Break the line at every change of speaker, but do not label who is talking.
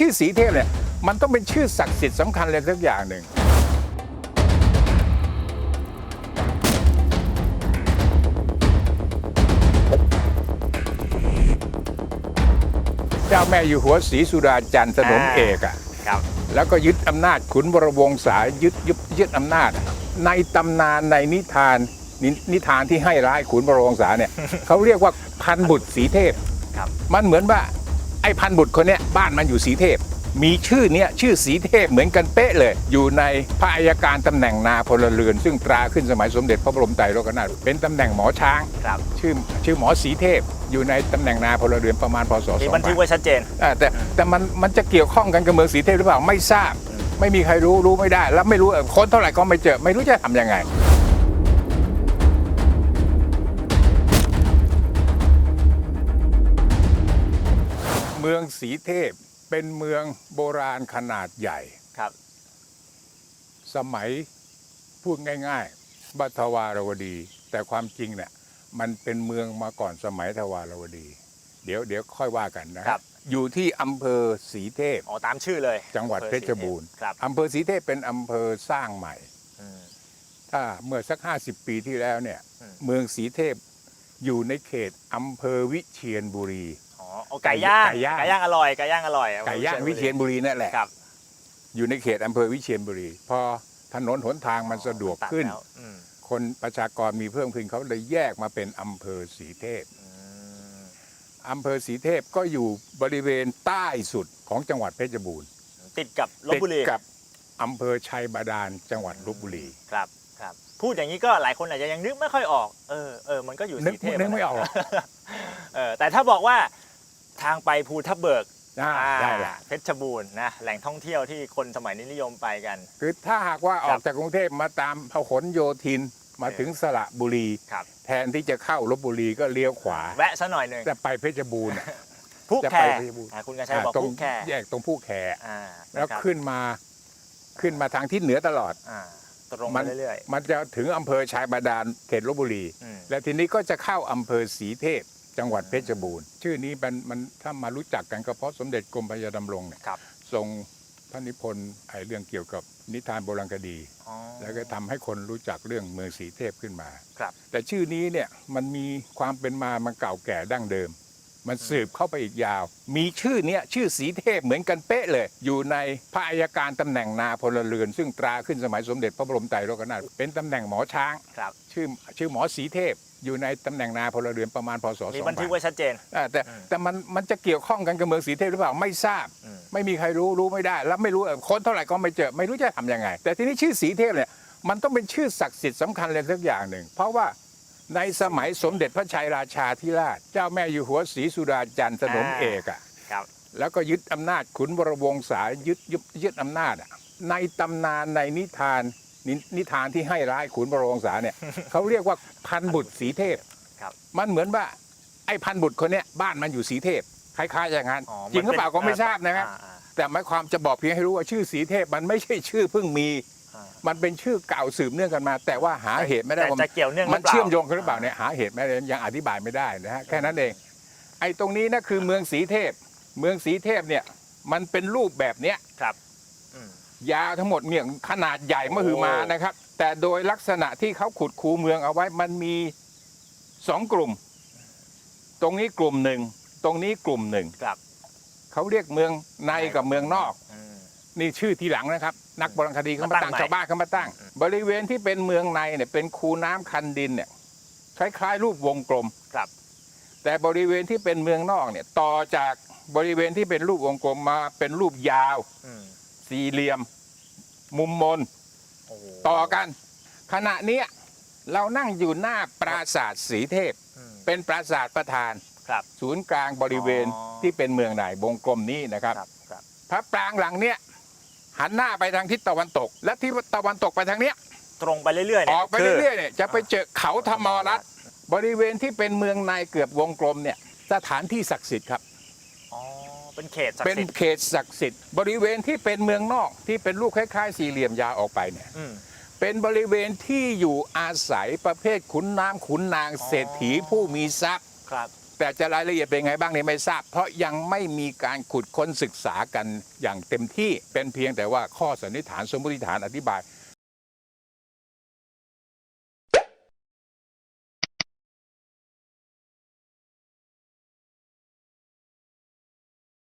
ชื่อสีเทพเนี่ยมันต้องเป็นชื่อศักดิ์สิทธิ์สำคัญเลยสักอย่างหนึ่ง เจ้าแม่อยู่หัวศรีสุดาจันทร์สนมเอกอะ
ครับ
แล้วก็ยึดอำนาจขุนบรวงศายึดยึดยึดอำนาจอะในตำนานในนิทานนนิทานที่ให้ร้ายขุนบรวงศาเนี่ย เขาเรียกว่าพันบุตรสีเทพ
ครับ
มันเหมือนว่า ไอ้พันบุตรคนเนี้ยบ้านมันอยู่สีเทพ มีชื่อเนี้ยชื่อสีเทพเหมือนกันเป๊ะเลย อยู่ในพระอัยการตำแหน่งนาพลเรือน ซึ่งตราขึ้นสมัยสมเด็จพระบรมไตรโลกนาถเป็นตำแหน่งหมอช้าง
ครับ
ชื่อชื่อหมอสีเทพ อยู่ในตำแหน่งนาพลเรือนประมาณพศ
มี
2
บันทึกไว้ชัดเจน
อ่าแต่แต่มันมันจะเกี่ยวข้องกันกับเมืองสีเทพหรือเปล่าไม่ทราบ ไม่มีใครรู้รู้ไม่ได้ แล้วไม่รู้เออค้นเท่าไหร่ก็ไม่เจอไม่รู้จะทำยังไง เมืองสีเทพเป็นเมืองโบราณขนาดใหญ่
ครับ
สมัยพูดง่ายๆบัทวารวดี แต่ความจริงเนี่ยมันเป็นเมืองมาก่อนสมัยทวารวดี เดี๋ยวเดี๋ยวค่อยว่ากันนะครับอยู่ที่อำเภอสีเทพ
อ๋อตามชื่อเลย
จังหวัดเพชรบูรณ์
ครับ
อำเภอสีเทพเป็นอำเภอสร้างใหม่
อืม
ถ้าเมื่อสัก 50 ปีที่แล้วเนี่ย
อืม
เมืองสีเทพอยู่ในเขตอำเภอวิเชียรบุรี
อ๋อเอาไก่ย่าง
ไก่ย่าง
ไก่ย่างอร่อยไก่ย่างอร่อย
ไก่ย่างวิเชียรบุรีนั่นแหละ
ครับ
อยู่ในเขตอำเภอวิเชียรบุรี พอถนนหนทางมันสะดวก
ตั
ขึ้น
แล้วอืม
คนประชากรมีเพิ่มขึ้นเขาเลยแยกมาเป็นอำเภอสีเทพ
อืม
อำเภอสีเทพก็อยู่บริเวณใต้สุดของจังหวัดเพชรบูรณ์
ติดกับลบบุรี
ติดกับอำเภอชัยบาดาลจังหวัดลบบุรี
ครับครับพูดอย่างนี้ก็หลายคนอาจจะยังนึกไม่ค่อยออกเออเออมันก็อยู่
นึก
สีเทพ
นึกไม่ออกหรอก
เออแต่ถ้าบอกว่า ทางไปภูทับเบิก
อ่า
อ่า
ได้แหละ
เพชรบูรณ์นะแหล่งท่องเที่ยวที่คนสมัยนี้นิยมไปกัน
คือถ้าหากว่าอ
ครั
อบกจากกรุงเทพมาตามพหลโยธินมาถึงสระบุรี
ครับ
แทนที่จะเข้าลบบุรีก็เลี้ยวขวา
แวะซะหน่อยหนึ่ง
จะไปเพชรบูรณ์อะ
ผู้
จะ
แค
ไป
ร์
เพชรบูรณ์
อ่าคุณกันชัยบอก
ตรง
ผู้แคร์
แยกตรงผู้แคร์
อ่า
แล้ว
นะครับ
ขึ้นมาขึ้นมาทางทิศเหนือตลอด
อ่าตรง
มั
มาน เรื่อย
มันจะถึงอำเภอชายบาดาลเขตลบบุรี
ๆอืม
และทีนี้ก็จะเข้าอำเภอศรีเทพ จังหวัดเพชรบูรณ์ ชื่อนี้มันมันถ้ามารู้จักกันก็เพราะสมเด็จกรมพระยาดำรงเนี่ย
ครับ
ทรงพระนิพนธ์ไอ้เรื่องเกี่ยวกับนิทานโบราณคดี
อ๋อ
แล้วก็ทำให้คนรู้จักเรื่องเมืองศรีเทพขึ้นมา
ครับ
แต่ชื่อนี้เนี่ยมันมีความเป็นมามันเก่าแก่ดั้งเดิม มันสืบเข้าไปอีกยาว มีชื่อเนี้ยชื่อสีเทพเหมือนกันเป๊ะเลย อยู่ในพระอัยการตำแหน่งนาพลเรือน ซึ่งตราขึ้นสมัยสมเด็จพระบรมไตรโลกนาถเป็นตำแหน่งหมอช้าง
ครับ
ชื่อชื่อหมอสีเทพ อยู่ในตำแหน่งนาพลเรือนประมาณพศ
มี
สอง
บันทึกไว้ชัดเจน
อ่าแต่
อืม
แต่มันมันจะเกี่ยวข้องกันกับเมืองสีเทพหรือเปล่าไม่ทราบ
อืม
ไม่มีใครรู้รู้ไม่ได้ แล้วไม่รู้เออค้นเท่าไหร่ก็ไม่เจอไม่รู้จะทำยังไง แต่ทีนี้ชื่อสีเทพเนี่ยมันต้องเป็นชื่อศักดิ์สิทธิ์สำคัญเลยสักอย่างหนึ่ง เพราะว่าในสมัยสมเด็จพระชัยราชาธิราช เจ้าแม่อยู่หัวศรีสุดาจันทร์สนมเอกอะ
ครับ
แล้วก็ยึดอำนาจขุนบรวงศายึดยึดยึดอำนาจอะในตำนานในนิทาน นนิทานที่ให้ร้ายขุนบรวงศาเนี่ยเขาเรียกว่าพันบุตรสีเทพ
ครับ
มันเหมือนว่าไอ้พันบุตรคนเนี้ยบ้านมันอยู่สีเทพคล้ายๆอย่างนั้น
อ๋อ
จริงหรือเปล่าก็ไม่ทราบนะครับ
อ่า
แต่หมายความจะบอกเพียงให้รู้ว่าชื่อสีเทพมันไม่ใช่ชื่อเพิ่งมี
อ่า
มันเป็นชื่อเก่าสืบเนื่องกันมา แต่ว่าหาเหตุไม่ได้
แต่
ว่า
จะเกี่ยวเนื่องหรื
มัน
ปล่า
เชื่อมโยงกันหรือเปล่าเนี่ยหาเหตุไม่ได้ยังอธิบายไม่ได้นะฮะแค่นั้นเอง ไอ้ตรงนี้นะคือเมืองสีเทพ เมืองสีเทพเนี่ยมันเป็นรูปแบบเนี้ย
ครับอืม
ยาวทั้งหมดเนี่ยขนาดใหญ่มหึมานะครับ แต่โดยลักษณะที่เขาขุดคูเมืองเอาไว้มันมีสองกลุ่ม ตรงนี้กลุ่มหนึ่ง ตรงนี้กลุ่มหนึ่ง
ครับ
เขาเรียกเมืองในกับเมืองนอก
อืม
นี่ชื่อทีหลังนะครับ นักโบราณคดีเขามา
มาตั้
ตั้
ง
ง
ใหม่
ชาวบ้านเขามาตั้ง
อืม
บริเวณที่เป็นเมืองในเนี่ยเป็นคูน้ำคันดินเนี่ยคล้ายๆรูปวงกลม
ครับ
แต่บริเวณที่เป็นเมืองนอกเนี่ย ต่อจากบริเวณที่เป็นรูปวงกลมมาเป็นรูปยาว
อืม
สี่เหลี่ยม มุมมน
โอ้โห
ต่อกัน ขณะเนี้ยเรานั่งอยู่หน้าปราสาทสีเทพ
อืม
เป็นปราสาทประธาน
ครับ
ศูนย์กลางบริเวณ
อ๋อ
ที่เป็นเมืองในวงกลมนี้นะครับ
ครับครับ
พระปรางหลังเนี้ยหันหน้าไปทางทิศตะวันตก และทิศตะวันตกไปทางเนี้ย
ตรงไปเรื่อยๆ
อ
เนี่ย
อกไปเรื่อยๆเนี่ยจะไปเจอเขาธรรมรัตน์บริเวณที่เป็นเมืองในเกือบวงกลมเนี่ยสถานที่ศักดิ์สิทธิ์ครับ
อ๋อ เป็นเขตศัก
เป็น
ดิ์สิทธิ์
เขตศักดิ์สิทธิ์บริเวณที่เป็นเมืองนอกที่เป็นรูปคล้ายๆ สี่เหลี่ยมยาวออกไปเนี่ย
อืม
เป็นบริเวณที่อยู่อาศัยประเภทขุนน้ำขุนนาง
อ๋อ
เศรษฐีผู้มีทรัพย์
ครับ
เแต่จะรายละเอียดเป็นไงบ้างเนี่ยไม่ทราบ เพราะยังไม่มีการขุดค้นศึกษากันอย่างเต็มที่เป็นเพียงแต่ว่าข้อสันนิษฐานสมมติฐานอธิบาย